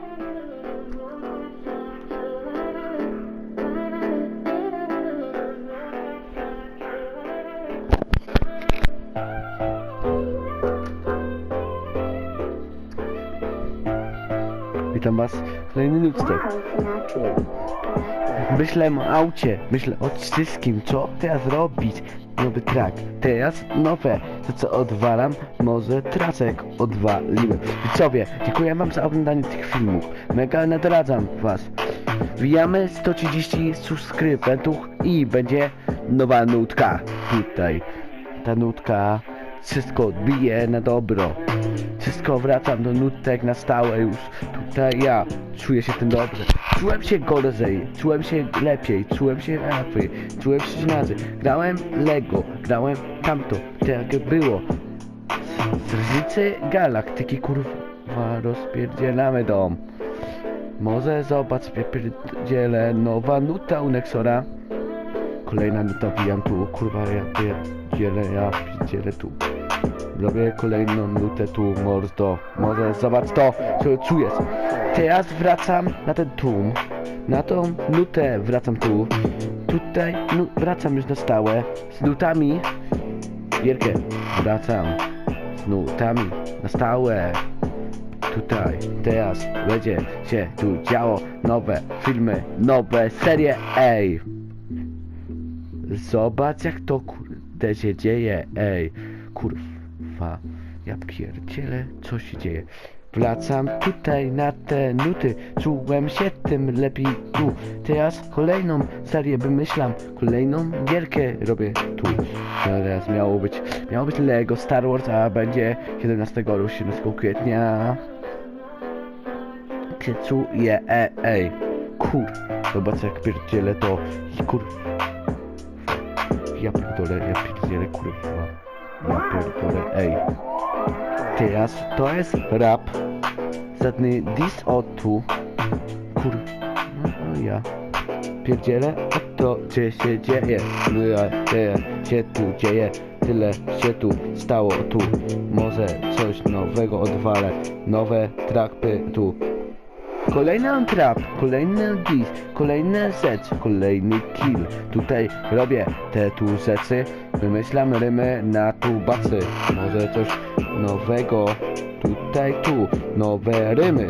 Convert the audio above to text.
Thank you. Witam was w kolejny nutstek. Myślę o aucie, myślę o wszystkim, co teraz robić. Nowy track, teraz nowe, to co odwalam, może tracek odwalimy. Widzowie, dziękuję wam za oglądanie tych filmów, mega nadradzam was. Wbijamy 130 subskrybentów i będzie nowa nutka tutaj. Ta nutka wszystko odbije na dobro. Wszystko wracam do nutek na stałe już. Tutaj ja czuję się tym dobrze. Czułem się gorzej, czułem się lepiej, czułem się lepiej, czułem się razy. Grałem Lego, grałem tamto, tak było. Z różnicy galaktyki kurwa rozpierdzielamy dom. Może zobacz, pierdzielę nowa nuta u Nexora. Kolejna nuta wbijam tu, kurwa ja pierdzielę, ja pierdzielę tu. Robię kolejną nutę tu, mordo. Może zobacz to, co czujesz. Teraz wracam na ten tłum. Na tą nutę wracam tu. Tutaj nu wracam już na stałe. Z nutami. Gierkę. Wracam. Z nutami. Na stałe. Tutaj, teraz będzie się tu działo nowe filmy, nowe serie, ej! Zobacz jak to kurde się dzieje, ej! Kurwa, ja pierdzielę, co się dzieje? Wracam tutaj na te nuty, czułem się tym lepiej tu. Teraz kolejną serię wymyślam, kolejną gierkę robię tu. Teraz miało być, miało być Lego Star Wars, a będzie 11 lub 17 kwietnia. Czuję, e, ej, kur, zobacz jak pierdzielę to, i kur, ja pierdolę, ja pierdzielę, kurwa, ja pierdolę, ej. Teraz to jest rap, żadny dis o tu, kur, no ja pierdzielę, a to gdzie się dzieje, no dzieje, się tu dzieje, tyle się tu stało tu, może coś nowego odwalę, nowe trapy tu. Kolejny trap, kolejny diss, kolejny rzecz, kolejny kill. Tutaj robię te tu rzeczy, wymyślam rymy na tubacy. Może coś nowego, tutaj tu, nowe rymy.